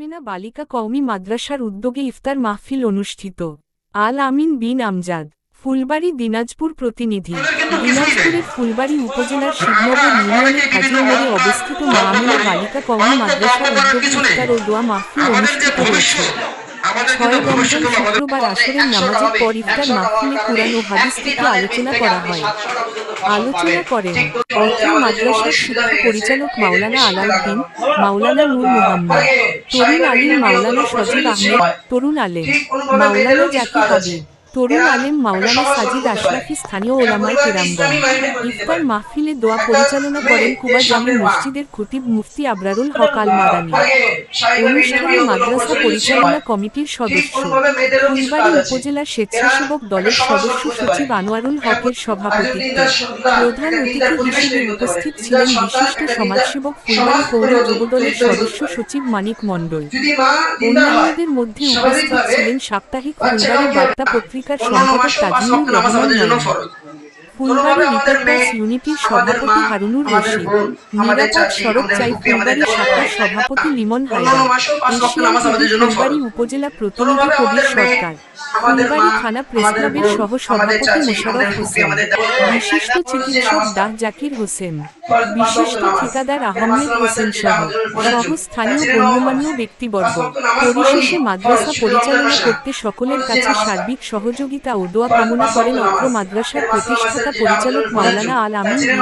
বালিকা কওমি মাদ্রাসার উদ্যোগে ইফতার মাহফিল অনুষ্ঠিত। আল আমিন বিন আমজাদ ফুলবাড়ি দিনাজপুর প্রতিনিধি। দিনাজপুরের ফুলবাড়ি উপজেলার শিবনগর ইউনিয়নের অবস্থিত আমেনা বালিকা কওমি মাদ্রাসার উদ্যোগে ইফতার ও দোয়া মাহফিল অনুষ্ঠিত হয়েছে। ছয় রমজান শুক্রবার আসরের নামাজের পর ইফতার মাহফিলে কুরআন ও হাদিস থেকে আলোচনা করা হয়। আলোচনা করেন অর্থ মাদ্রাসার শিক্ষা পরিচালক মাওলানা আলাউদ্দিন মাওলানা নূর মোহাম্মদ তরুণ আলিম মাওলানা সজিব আহমেদ তরুণ আলেম মাওলানা জাকি হাবিব তরুণ আলেম মাওলানা সাজিদ আশরাফি স্থানীয় ওলামায় কেরামগঞ্জ ইফতার মাহফিলে দোয়া পরিচালনা করেন কুবা জামে মসজিদের খতিব মুফতি আবরারুল হক আল মাদানী অনুষ্ঠানে মাদ্রাসা পরিচালনা কমিটির সদস্য ফুলবাড়ি উপজেলা স্বেচ্ছাসেবক দলের সদস্য সচিব আনোয়ারুল হকের সভাপতিত্বে প্রধান অতিথি হিসেবে উপস্থিত ছিলেন বিশিষ্ট সমাজসেবক ফুলবাড়ি পৌর যুবদলের সদস্য সচিব মানিক মণ্ডল। অন্যান্যদের মধ্যে উপস্থিত ছিলেন সাপ্তাহিক ফুলবাড়ি বার্তা পত্রিকার সম্পাদক তাজমুল রহমান ফুলবাড়ি রিপাবলিক্স ইউনিটির সভাপতি হারুনুর রশিদ। নিরাপদ সড়ক চাই ফুলবাড়ি শাখার সভাপতি লিমন হায়দার। এশিয়ান ফুলবাড়ি উপজেলা প্রতিনিধি কবির সরকার। ফুলবাড়ি থানা প্রেসক্লাবের সহ সভাপতি মোশারফ হোসেন। বিশিষ্ট চিকিৎসক ডাহ জাকির হোসেন। বিশিষ্ট ঠিকাদার আহমেদ হোসেন সহ সহ স্থানীয় গণ্যমান্য ব্যক্তিবর্গ। পরিশেষে মাদ্রাসা পরিচালনা করতে সকলের কাছে সার্বিক সহযোগিতা ও দোয়া কামনা করেন অত্র মাদ্রাসার প্রতিষ্ঠাতা পরিচালক মাওলানা আল আমিন বিন